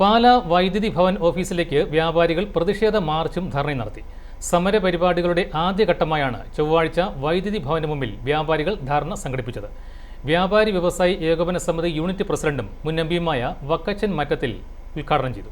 പാല വൈദ്യുതി ഭവൻ ഓഫീസിലേക്ക് വ്യാപാരികൾ പ്രതിഷേധ മാർച്ചും ധർണയും നടത്തി. സമര പരിപാടികളുടെ ആദ്യഘട്ടമായാണ് ചൊവ്വാഴ്ച വൈദ്യുതി ഭവന് മുമ്പിൽ വ്യാപാരികൾ ധർണ സംഘടിപ്പിച്ചത്. വ്യാപാരി വ്യവസായി ഏകോപന സമിതി യൂണിറ്റ് പ്രസിഡന്റും മുൻ എംപിയുമായ വക്കച്ചൻ മറ്റത്തിൽ ഉദ്ഘാടനം ചെയ്തു.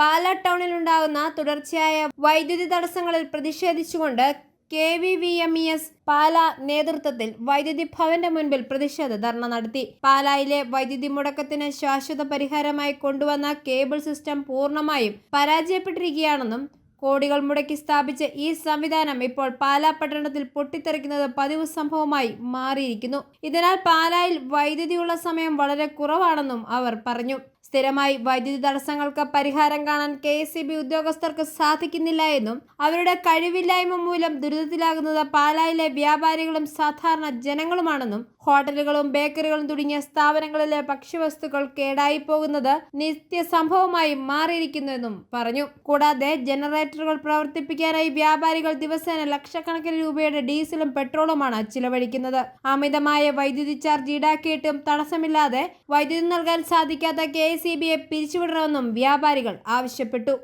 പാലാ ടൗണിലുണ്ടാകുന്ന തുടർച്ചയായ വൈദ്യുതി തടസ്സങ്ങളിൽ പ്രതിഷേധിച്ചുകൊണ്ട് K V V M E S Pala നേതൃത്വത്തിൽ വൈദ്യുതി ഭവന്റെ മുൻപിൽ പ്രതിഷേധ ധർണ നടത്തി. പാലായിലെ വൈദ്യുതി മുടക്കത്തിന് ശാശ്വത പരിഹാരമായി കൊണ്ടുവന്ന കേബിൾ സിസ്റ്റം പൂർണമായും പരാജയപ്പെട്ടിരിക്കുകയാണെന്നും കോടികൾ മുടക്കി സ്ഥാപിച്ച ഈ സംവിധാനം ഇപ്പോൾ പാലാ പട്ടണത്തിൽ പൊട്ടിത്തെറിക്കുന്നത് പതിവ് സംഭവമായി മാറിയിരിക്കുന്നു. ഇതിനാൽ പാലായിൽ വൈദ്യുതിയുള്ള സമയം വളരെ കുറവാണെന്നും അവർ പറഞ്ഞു. സ്ഥിരമായി വൈദ്യുതി തടസ്സങ്ങൾക്ക് പരിഹാരം കാണാൻ കെ എസ് ഉദ്യോഗസ്ഥർക്ക് സാധിക്കുന്നില്ല എന്നും അവരുടെ കഴിവില്ലായ്മ മൂലം ദുരിതത്തിലാകുന്നത് പാലായിലെ വ്യാപാരികളും സാധാരണ ജനങ്ങളുമാണെന്നും ഹോട്ടലുകളും ബേക്കറികളും തുടങ്ങിയ സ്ഥാപനങ്ങളിലെ ഭക്ഷ്യവസ്തുക്കൾ കേടായി പോകുന്നത് നിത്യസംഭവമായി മാറിയിരിക്കുന്നുവെന്നും പറഞ്ഞു. കൂടാതെ ജനറേറ്ററുകൾ പ്രവർത്തിപ്പിക്കാനായി വ്യാപാരികൾ ദിവസേന ലക്ഷക്കണക്കിന് രൂപയുടെ ഡീസലും പെട്രോളുമാണ് ചിലവഴിക്കുന്നത്. അമിതമായ വൈദ്യുതി ചാർജ് ഈടാക്കിയിട്ടും തടസ്സമില്ലാതെ വൈദ്യുതി നൽകാൻ സാധിക്കാത്ത കെ പിരിച്ചുവിടണമെന്നും വ്യാപാരികൾ ആവശ്യപ്പെട്ടു.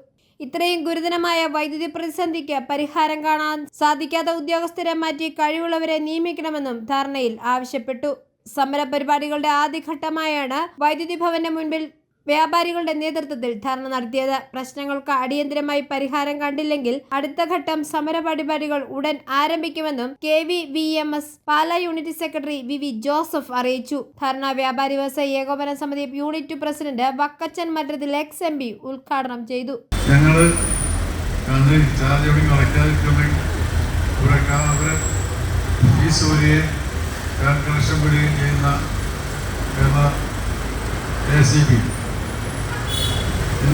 ഇത്രയും ഗുരുതരമായ വൈദ്യുതി പ്രതിസന്ധിക്ക് പരിഹാരം കാണാൻ സാധിക്കാത്ത ഉദ്യോഗസ്ഥരെ മാറ്റി കഴിവുള്ളവരെ നിയമിക്കണമെന്നും ധർണയിൽ ആവശ്യപ്പെട്ടു. സമരപരിപാടികളുടെ ആദ്യഘട്ടമായാണ് വൈദ്യുതി ഭവന്റെ മുൻപിൽ വ്യാപാരികളുടെ നേതൃത്വത്തിൽ ധർണ നടത്തിയത്. പ്രശ്നങ്ങൾക്ക് അടിയന്തരമായി പരിഹാരം കണ്ടില്ലെങ്കിൽ അടുത്ത ഘട്ടം സമര പരിപാടികൾ ഉടൻ ആരംഭിക്കുമെന്നും K V V M S Pala unit secretary V V Joseph അറിയിച്ചു. ധർണ വ്യാപാരി വ്യവസായ ഏകോപന സമിതി unit president Vakkachan Mattathil ex M P ഉദ്ഘാടനം ചെയ്തു. ഈ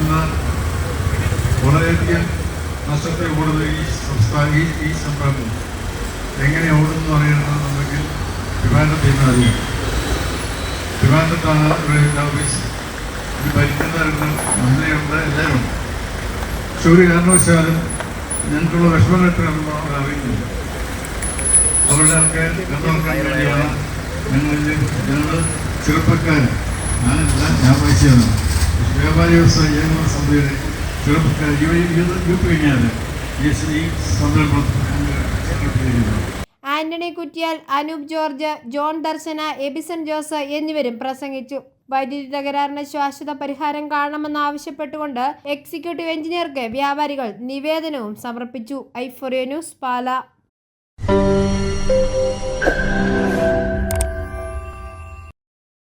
ഇന്ന് വളരെയധികം നഷ്ടത്തെ ഓടുന്ന ഈ സംസ്ഥാന ഈ ഈ സംരംഭം എങ്ങനെ ഓടുന്നു അറിയണമെന്നുണ്ടെങ്കിൽ ട്രിവാൻഡ്രത്തിൽ നിന്ന് അറിയാം. ട്രിവാൻഡ്രത്താണ് ഇവിടെ ഓഫീസ് ഇത് ഭരിക്കുന്നവരുണ്ട് മന്ത്രിയുണ്ട് എല്ലാവരും പക്ഷെ ഒരു കാരണവശാലും ഞങ്ങൾക്കുള്ള വിഷമഘട്ടം അവർ അറിയുന്നില്ല. അവരുടെ ഒക്കെ കണ്ടുനോക്കാൻ വേണ്ടിയാണ് ഞങ്ങൾ ഞങ്ങൾ ചെറുപ്പക്കാരൻ ഞാനല്ല ഞാൻ വായിച്ചതാണ് വ്യാപാരി വ്യവസായ ഏകോപന ചെറുപ്പക്കാർ യു കഴിഞ്ഞാൽ ഈ Antony Kuttiyal Anoop George John Darshana Ebison Jose എന്നിവരും പ്രസംഗിച്ചു. വൈദ്യുതി തകരാറിന് ശാശ്വത പരിഹാരം കാണണമെന്ന് ആവശ്യപ്പെട്ടുകൊണ്ട് എക്സിക്യൂട്ടീവ് എഞ്ചിനീയർക്ക് വ്യാപാരികൾ നിവേദനവും സമർപ്പിച്ചു. Euphoria news Pala.